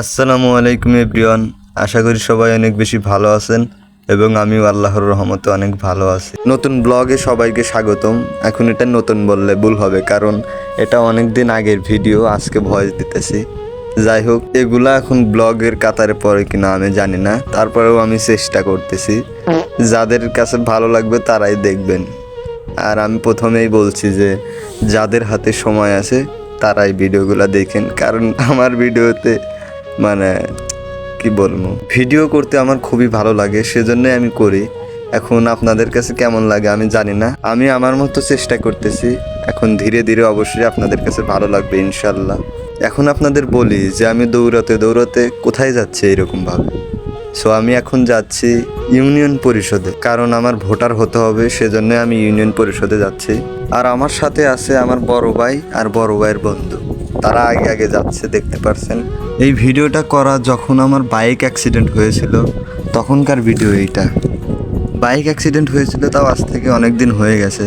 আসসালামু আলাইকুম এভরিওয়ান। আশা করি সবাই অনেক বেশি ভালো আছেন এবং আমিও আল্লাহর রহমতে অনেক ভালো আছি। নতুন ব্লগে সবাইকে স্বাগতম। এখন এটা নতুন বললে ভুল হবে কারণ এটা অনেক দিন আগের ভিডিও, আজকে ভয়েস দিতেছি। যাই হোক, এগুলা এখন ব্লগের কাতারে পড়ে কিনা আমি জানি না। তারপরেও আমি চেষ্টা করতেছি। যাদের কাছে ভালো লাগবে তারাই দেখবেন। আর আমি প্রথমেই বলছি যে, যাদের হাতে সময় আছে তারাই ভিডিওগুলো দেখেন। কারণ আমার ভিডিওতে মানে কি বলব? ভিডিও করতে আমার খুবই ভালো লাগে, সেজন্যই আমি করি। এখন আপনাদের কাছে কেমন লাগে আমি জানি না। আমি আমার মতো চেষ্টা করতেছি। এখন ধীরে ধীরে অবশ্যই আপনাদের কাছে ভালো লাগবে, ইনশাল্লাহ। এখন আপনাদের বলি যে, আমি দৌড়াতে দৌড়াতে কোথায় যাচ্ছে এরকমভাবে সো আমি এখন যাচ্ছি ইউনিয়ন পরিষদে। কারণ আমার ভোটার হতে হবে, সেজন্য আমি ইউনিয়ন পরিষদে যাচ্ছি। আর আমার সাথে আছে আমার বড় ভাই আর বড় ভাইয়ের বন্ধু। তারা আগে আগে যাচ্ছে, দেখতে পারছেন। এই ভিডিওটা করা যখন আমার বাইক অ্যাক্সিডেন্ট হয়েছিল, তখনকার ভিডিও এইটা। বাইক অ্যাক্সিডেন্ট হয়েছিল তাও আজ থেকে অনেক দিন হয়ে গেছে।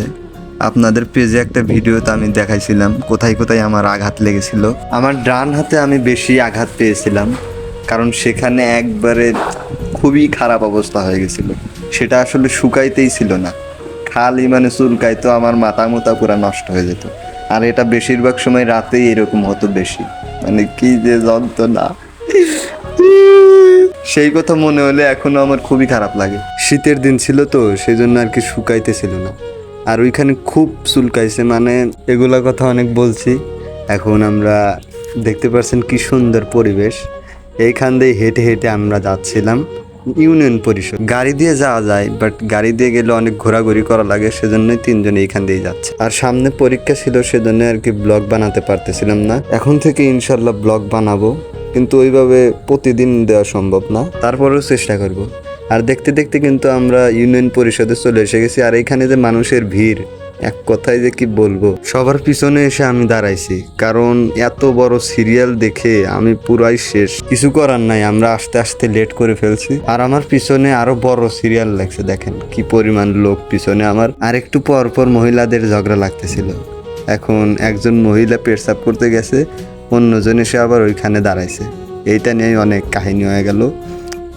আপনাদের পেজে একটা ভিডিওতে আমি দেখাইছিলাম, কোথায় কোথায় আমার আঘাত লেগেছিল। আমার ডান হাতে আমি বেশি আঘাত পেয়েছিলাম। কারণ সেখানে একবারে খুবই খারাপ অবস্থা হয়ে গেছিল। সেটা আসলে শুকাইতেই ছিল না। খালি মানে চুলকাইতো, আমার মাথা মোতা পুরো নষ্ট হয়ে যেত। আর এটা বেশিরভাগ সময় রাতেই এরকম হতো বেশি। মানে কি যে যন্ত্রণা। সেই কথা মনে হলে এখনও আমার খুবই খারাপ লাগে। শীতের দিন ছিল তো সেই জন্য আর কি শুকাইতেছিল না। আর ওইখানে খুব চুলকাইছে মানে এগুলা কথা অনেক বলছি। এখন আমরা দেখতে পাচ্ছেন কি সুন্দর পরিবেশ। এইখান দিয়ে হেঁটে হেঁটে আমরা যাচ্ছিলাম ইউনিয়ন পরিষদ। গাড়ি দিয়ে যাওয়া যায় বাট গাড়ি দিয়ে গেলে অনেক ঘোরাঘুরি করা লাগে সেজন্যই তিনজন এইখান দিয়ে যাচ্ছে। আর সামনে পরীক্ষা ছিল, সেজন্য আর কি ব্লগ বানাতে পারতেছিলাম না। এখন থেকে ইনশাল্লাহ ব্লগ বানাবো, কিন্তু ওইভাবে প্রতিদিন দেওয়া সম্ভব না। তারপরেও চেষ্টা করব। আর দেখতে দেখতে কিন্তু আমরা ইউনিয়ন পরিষদে চলে এসে গেছি, আর এখানে যে মানুষের ভিড় এক কথায় যে কি বলব? সবার পিছনে এসে আমি দাঁড়াইছি, কারণ এত বড় সিরিয়াল দেখে আমি পুরাই শেষ। কিছু করার নাই, আমরা আস্তে আস্তে লেট করে ফেলছি। আর আমার পিছনে আরও বড় সিরিয়াল লাগছে, দেখেন কি পরিমাণ লোক পিছনে আমার। আর একটু পর পর মহিলাদের ঝগড়া লাগতেছিল। এখন একজন মহিলা পেটসাপ করতে গেছে, অন্যজন এসে আবার ওইখানে দাঁড়াইছে। এইটা নিয়েই অনেক কাহিনী হয়ে গেল।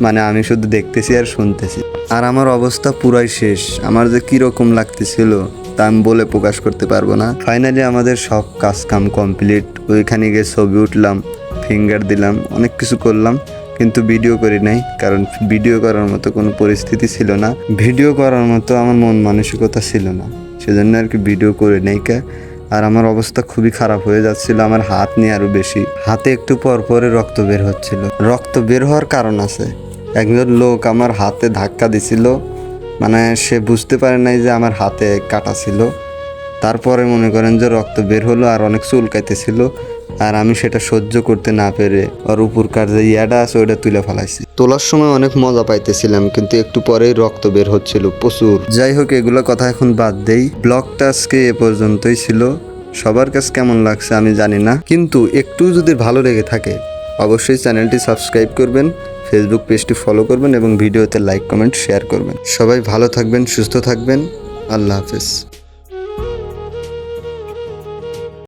মানে আমি শুধু দেখতেছি আর শুনতেছি। আর আমার অবস্থা পুরাই শেষ। আমার যে কীরকম লাগতেছিল তা আমি বলে প্রকাশ করতে পারব না। ফাইনালি আমাদের সব কাজ কাম কমপ্লিট ওইখানে গিয়ে ছবি উঠলাম ফিঙ্গার দিলাম, অনেক কিছু করলাম, কিন্তু ভিডিও করি নাই, কারণ ভিডিও করার মতো কোনো পরিস্থিতি ছিল না। ভিডিও করার মতো আমার মন মানসিকতা ছিল না, সেজন্য আর কি ভিডিও করে নেই কে। আর আমার অবস্থা খুবই খারাপ হয়ে যাচ্ছিল, আমার হাত নিয়ে আরও বেশি। হাতে একটু পর পরে রক্ত বের হচ্ছিল। রক্ত বের হওয়ার কারণ আছে। একজন লোক আমার হাতে ধাক্কা দিছিল মানে সে বুঝতে পারে নাই যে আমার হাতে কাটা ছিল। তারপরে মনে করেন যে রক্ত বের হলো আর অনেক চুলকাইতেছিল আর আমি সেটা সহ্য করতে না পেরে ওর উপরকার যে ইয়াটা আছে ওটা তুলে ফেলাইছি। তোলার সময় অনেক মজা পাইতেছিলাম, কিন্তু একটু পরেই রক্ত বের হচ্ছিল প্রচুর। যাই হোক, এগুলো কথা এখন বাদ দেই। ব্লগটা আজকে এ পর্যন্তই ছিল। সবার কাছে কেমন লাগছে আমি জানি না। কিন্তু একটু যদি ভালো লেগে থাকে, অবশ্যই চ্যানেলটি সাবস্ক্রাইব করবেন। ফেসবুক পেজটি ফলো করবেন এবং ভিডিওতে লাইক কমেন্ট শেয়ার করবেন। সবাই ভালো থাকবেন, সুস্থ থাকবেন। আল্লাহ হাফেজ।